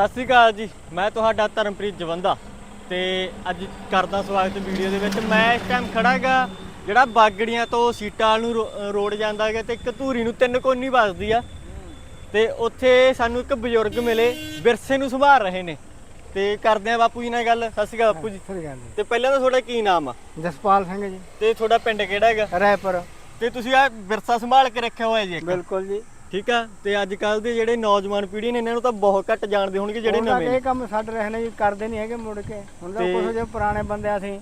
ਸਤਿ ਸ੍ਰੀ ਅਕਾਲ ਜੀ। ਮੈਂ ਤੁਹਾਡਾ ਧਰਮਪ੍ਰੀਤ ਜਵੰਦਾ ਤੇ ਅੱਜ ਕਰਦਾ ਸਵਾਗਤ ਵੀਡੀਓ ਦੇ ਵਿੱਚ। ਮੈਂ ਇਸ ਟਾਈਮ ਖੜਾਗਾ ਜਿਹੜਾ ਬਾਗੜੀਆਂ ਤੋਂ ਸੀਟਾਲ ਨੂੰ ਰੋ- ਰੋਡ ਜਾਂਦਾ ਹੈਗਾ ਤੇ ਇੱਕ ਧੂਰੀ ਨੂੰ ਤਿੰਨ ਕੋਨੀ ਵੱਜਦੀ ਆ। ਤੇ ਉੱਥੇ ਸਾਨੂੰ ਇੱਕ ਬਜ਼ੁਰਗ ਮਿਲੇ ਵਿਰਸੇ ਨੂੰ ਸੰਭਾਲ ਰਹੇ ਨੇ। ਤੇ ਕਰਦੇ ਆ ਬਾਪੂ ਜੀ ਨਾਲ ਗੱਲ। ਸਤਿ ਸ੍ਰੀ ਅਕਾਲ ਬਾਪੂ ਜੀ। ਤੇ ਪਹਿਲਾਂ ਤਾਂ ਤੁਹਾਡਾ ਕੀ ਨਾਮ ਆ? ਜਸਪਾਲ ਸਿੰਘ ਜੀ। ਤੇ ਤੁਹਾਡਾ ਪਿੰਡ ਕਿਹੜਾ ਹੈਗਾ? ਰਾਏਪੁਰ। ਤੇ ਤੁਸੀਂ ਆ ਵਿਰਸਾ ਸੰਭਾਲ ਕੇ ਰੱਖਿਆ ਹੋਇਆ ਜੀ ਬਿਲਕੁਲ ਜੀ। ਠੀਕ ਆ? ਤੇ ਅੱਜ ਕੱਲ ਦੇ ਜਿਹੜੇ ਨੌਜਵਾਨ ਪੀੜ੍ਹੀ ਨੇ ਇਹਨਾਂ ਨੂੰ ਤਾਂ ਬਹੁਤ ਘੱਟ ਜਾਣਦੇ ਹੋਣਗੇ ਜਿਹੜੇ ਉਹਨਾਂ ਨਵੇਂ ਨੇ। ਇਹ ਕੰਮ ਛੱਡ ਰਹੇ ਨੇ ਜੀ ਕਰਦੇ ਨਹੀਂ ਹੈਗੇ ਮੁੜ ਕੇ। ਹੁਣ ਤਾਂ ਤੇ- ਕੁਝ ਜੋ ਪੁਰਾਣੇ ਬੰਦੇ ਅਸੀਂ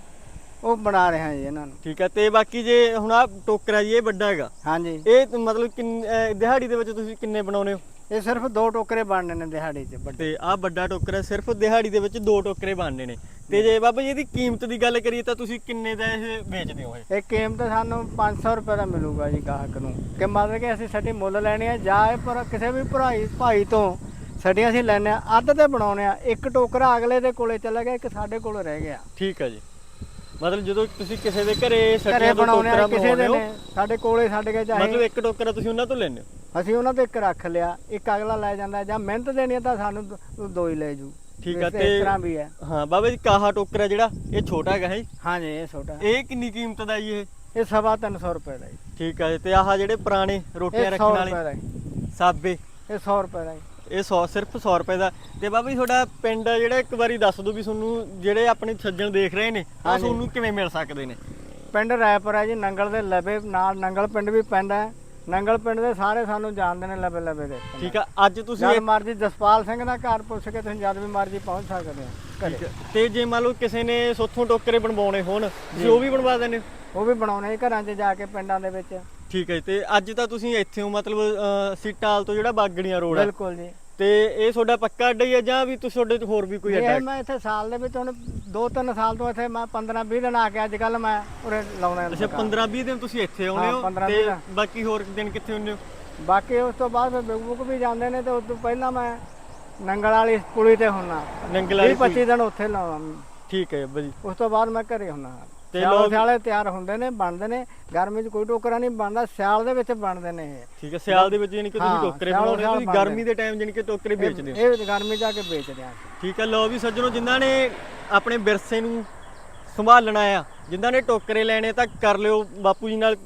ਉਹ ਬਣਾ ਰਹੇ ਹਾਂ ਜੀ ਇਹਨਾਂ ਨੂੰ। ਠੀਕ ਆ ਤੇ ਬਾਕੀ ਜੇ ਹੁਣ ਆ ਟੋਕਰਾ ਜੀ ਇਹ ਵੱਡਾ ਹੈਗਾ। ਹਾਂਜੀ। ਇਹ ਤਾਂ ਮਤਲਬ ਕਿੰਨ ਅਹ ਦਿਹਾੜੀ ਦੇ ਵਿੱਚ ਤੁਸੀਂ ਕਿੰਨੇ ਬਣਾਉਨੇ ਹੋ? ਇਹ ਸਿਰਫ ਦੋ ਟੋਕਰੇ ਬਣਨੇ ਨੇ ਦਿਹਾੜੀ 'ਚ ਵੱਡੇ। ਤੇ ਆ ਵੱਡਾ ਟੋਕਰਾ ਸਿਰਫ ਦਿਹਾੜੀ ਦੇ ਵਿੱਚ ਦੋ ਟੋਕਰੇ ਬਣਨੇ ਨੇ। ਤੇ ਜੇ ਬਾਬਾ ਜੀ ਇਹਦੀ ਕੀਮਤ ਦੀ ਗੱਲ ਕਰੀਏ ਤਾਂ ਤੁਸੀਂ ਕਿੰਨੇ ਦਾ ਇਹ ਵੇਚਦੇ ਹੋ ਇਹ? ਇਹ ਕੀਮਤ ਸਾਨੂੰ 500 ਰੁਪਏ ਦਾ ਮਿਲੂਗਾ ਜੀ ਗਾਹਕ ਨੂੰ। ਕਿ ਮਤਲਬ ਕਿ ਅਸੀਂ ਸਾਡੀ ਮੁੱਲ ਲੈਣੇ ਆ ਜਾਂ ਇਹ ਪਰ ਕਿਸੇ ਵੀ ਭਰਾਈ ਭਾਈ ਤੋਂ ਸਾਡੀਆਂ ਅਸੀਂ ਲੈਣੇ ਆ ਅੱਧ ਤੇ ਬਣਾਉਣੇ ਆ। ਇੱਕ ਟੋਕਰਾ ਅਗਲੇ ਦੇ ਕੋਲੇ ਚਲਾ ਗਿਆ ਇੱਕ ਸਾਡੇ ਕੋਲ ਰਹਿ ਗਿਆ। ਠੀਕ ਆ ਜੀ। ਮਤਲਬ ਜਦੋਂ ਤੁਸੀਂ ਕਿਸੇ ਦੇ ਘਰੇ ਘਰੇ ਸੱਟੀਆਂ ਤੋਂ ਬਣਾਉਣੇ ਟੋਕਰਾ ਆ ਕਿਸੇ ਦੇ ਬਣਾਉਂਦੇ ਹੋ ਨੇ ਸਾਡੇ ਕੋਲੇ ਛੱਡ ਕੇ ਮਤਲਬ ਚਾਹੇ ਇੱਕ ਟੋਕਰਾ ਤੁਸੀਂ ਉਹਨਾਂ ਤੋਂ ਲੈਂਦੇ ਹੋ? ਅਸੀਂ ਉਹਨਾਂ ਤੋਂ ਇੱਕ ਰੱਖ ਲਿਆ ਇੱਕ ਅਗਲਾ ਲੈ ਜਾਂਦਾ ਜਾਂ ਮਿਹਨਤ ਦੇਣੀ ਆ ਤਾਂ ਸਾਨੂੰ ਦੋ- ਦੋ ਹੀ ਲੈ ਜੂ। ਠੀਕ ਆ, ਇਸ- ਤੇ- ਇਸ ਤਰ੍ਹਾਂ ਵੀ ਹੈ। ਹਾਂ ਬਾਬਾ ਜੀ ਕਾਹਾ ਟੋਕਰਾ ਜਿਹੜਾ ਇਹ ਛੋਟਾ ਹੈਗਾ ਹੈ ਜੀ। ਹਾਂਜੀ ਇਹ ਛੋਟਾ। ਇਹ ਕਿੰਨੀ ਕੀਮਤ ਦਾ ਜੀ ਇਹ? ਇਹ ਸਵਾ 300 ਰੁਪਏ ਦਾ ਜੀ। ਠੀਕ ਆ ਜੀ ਤੇ ਆਹ ਜਿਹੜੇ ਪੁਰਾਣੇ ਰੋਟੀਆਂ ਇਹ 100 ਰੱਖਣ ਰੁਪਏ ਵਾਲੇ ਦਾ ਜੀ। ਸਾਬੇ। ਇਹ 100 ਰੁਪਏ ਦਾ ਜੀ। ਇਹ 100 ਸਿਰਫ 100 ਰੁਪਏ ਦਾ। ਤੇ ਬਾਬਾ ਜੀ ਤੁਹਾਡਾ ਪਿੰਡ ਆ ਜਿਹੜਾ ਇੱਕ ਵਾਰੀ ਦੱਸ ਦਿਓ ਵੀ ਤੁਹਾਨੂੰ ਜਿਹੜੇ ਆਪਣੇ ਸੱਜਣ ਦੇਖ ਰਹੇ ਨੇ ਹਾਂਜੀ। ਤੁਹਾਨੂੰ ਕਿਵੇਂ ਮਿਲ ਸਕਦੇ ਨੇ? ਪਿੰਡ ਰਾਏਪੁਰ ਹੈ ਜੀ ਨੰਗਲ ਦੇ ਲਵੇ ਨਾਲ ਨੰਗਲ ਪਿੰਡ ਵੀ ਪੈਂਦਾ ਹੈ। ਨੰਗਲ ਪਿੰਡ ਦੇ ਸਾਰੇ ਸਾਨੂੰ ਜਾਣਦੇ ਨੇ ਲਵੇ ਲਵੇ ਦੇ ਠੀਕ ਆ ਅੱਜ ਤੁਸੀਂ ਜਦ ਮਰਜ਼ੀ ਜਸਪਾਲ ਸਿੰਘ ਦਾ ਘਰ ਪੁੱਛ ਕੇ ਤੁਸੀਂ ਜਦ ਵੀ ਮਰਜ਼ੀ ਪਹੁੰਚ ਸਕਦੇ ਹੋ ਘਰੇ। ਤੇ ਜੇ ਮੰਨ ਲਓ ਕਿਸੇ ਨੇ ਸੋਥੋਂ ਟੋਕਰੇ ਬਣਵਾਉਣੇ ਹੋਣ ਤੁਸੀਂ ਉਹ ਵੀ ਬਣਵਾ ਦਿੰਦੇ? ਉਹ ਵੀ ਬਣਾਉਣੇ ਘਰਾਂ 'ਚ ਜਾ ਕੇ ਪਿੰਡਾਂ ਦੇ ਵਿੱਚ ਠੀਕ ਹੈ ਤੇ ਅੱਜ ਤਾਂ ਤੁਸੀਂ ਇੱਥੇ ਹੋ ਮਤਲਬ ਸੀਟਾਲ ਤੋਂ ਜਿਹੜਾ ਬਾਗੜੀਆਂ ਰੋਡ ਬਿਲਕੁਲ ਜੀ ਤੇ ਇਹ ਤੁਹਾਡਾ ਪੱਕਾ ਅੱਡਾ ਹੀ ਹੈ ਜਾਂ ਵੀ ਤੁਸੀਂ ਤੁਹਾਡੇ ਤੋਂ ਹੋਰ ਵੀ ਕੋਈ ਅੱਡਾ ਹੈ? ਮੈਂ ਇੱਥੇ ਸਾਲ ਦੇ ਵਿੱਚ ਹੁਣ 2-3 ਸਾਲ ਤੋਂ ਇੱਥੇ ਮੈਂ 15-20 ਦਿਨ ਆ ਕੇ ਅੱਜ ਕੱਲ ਮੈਂ ਉਰੇ ਲਾਉਣਾ ਅੱਛਾ 15 20 ਦਿਨ ਤੁਸੀਂ ਇੱਥੇ ਆਉਂਦੇ ਹਾਂ, ਹੋ? 15 ਤੇ ਦਿਨ। ਬਾਕੀ ਹੋਰ ਦਿਨ ਕਿੱਥੇ ਹੁੰਦੇ ਹੋ? ਬਾਕੀ ਉਸ ਤੋਂ ਬਾਅਦ ਫਿਰ ਬਿਗ ਬੁੱਕ ਵੀ ਜਾਂਦੇ ਨੇ ਤੇ ਉਸ ਤੋਂ ਪਹਿਲਾਂ ਮੈਂ ਨੰਗਲ ਵਾਲੀ ਪੁਲੀ ਤੇ ਹੁੰਨਾ। ਨੰਗਲ 20 ਵਾਲੀ 25 ਦਿਨ ਉੱਥੇ ਲਾਉਣਾ ਠੀਕ ਹੈ ਜੀ ਉਸ ਤੋਂ ਬਾਅਦ ਮੈਂ ਘਰੇ ਹੁੰਨਾ। ਤੇ ਲੋਕ- ਸਿਆਲੇ ਤਿਆਰ ਹੁੰਦੇ ਨੇ ਬਣਦੇ ਨੇ। ਗਰਮੀ 'ਚ ਕੋਈ ਟੋਕਰਾ ਨਹੀਂ ਬਣਦਾ ਸਿਆਲ ਦੇ ਵਿੱਚ ਬਣਦੇ ਨੇ ਇਹ। ਠੀਕ ਹੈ ਸਿਆਲ ਦੇ ਵਿੱਚ ਯਾਨੀ ਕਿ ਤੁਸੀਂ ਟੋਕਰੇ ਬਣਾਉਂਦੇ ਹੋ ਤੁਸੀਂ ਗਰਮੀ ਦੇ ਟਾਈਮ ਯਾਨੀ ਕਿ ਟੋਕਰੇ ਵੇਚਦੇ ਹੋ। ਇਹ ਗਰਮੀ ਜਾ ਕੇ ਵੇਚਦੇ ਆ ਠੀਕ ਹੈ ਲੋ ਵੀ ਸੱਜਣੋ ਜਿਨ੍ਹਾਂ ਨੇ ਆਪਣੇ ਵਿਰਸੇ ਨੂੰ ਸੰਭਾਲਣਾ ਆ ਜਿਨ੍ਹਾਂ ਨੇ ਟੋਕਰੇ ਲੈਣੇ ਤਾਂ ਕਰ ਲਿਓ ਬਾਪੂ ਜੀ ਨਾਲ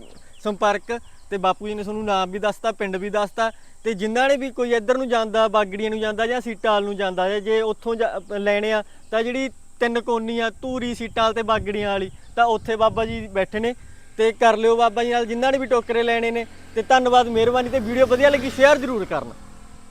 ਸੰਪਰਕ ਤੇ ਬਾਪੂ ਜੀ ਨੇ ਤੁਹਾਨੂੰ ਨਾਮ ਵੀ ਦੱਸਤਾ ਪਿੰਡ ਵੀ ਦੱਸਤਾ ਤੇ ਜਿਨ੍ਹਾਂ ਨੇ ਵੀ ਕੋਈ ਇੱਧਰ ਨੂੰ ਜਾਂਦਾ ਬਾਗੜੀਆਂ ਨੂੰ ਜਾਂਦਾ ਜਾਂ ਸੀਟਾਲ ਨੂੰ ਜਾਂਦਾ ਜੇ ਉੱਥੋਂ ਲੈਣੇ ਆ ਤਾਂ ਜਿਹੜੀ ਤਿੰਨ ਕੋਨੀ ਆ ਧੂਰੀ ਸੀਟਾਲ ਤੇ ਬਾਗੜੀਆਂ ਵਾਲੀ ਤਾਂ ਉੱਥੇ ਬਾਬਾ ਜੀ ਬੈਠੇ ਨੇ ਤੇ ਕਰ ਲਿਓ ਬਾਬਾ ਜੀ ਨਾਲ ਜਿਨ੍ਹਾਂ ਨੇ ਵੀ ਟੋਕਰੇ ਲੈਣੇ ਨੇ ਤੇ ਧੰਨਵਾਦ, ਮਿਹਰਬਾਨੀ ਤੇ ਵੀਡੀਓ ਵਧੀਆ ਲੱਗੀ ਸ਼ੇਅਰ ਜ਼ਰੂਰ ਕਰਨਾ।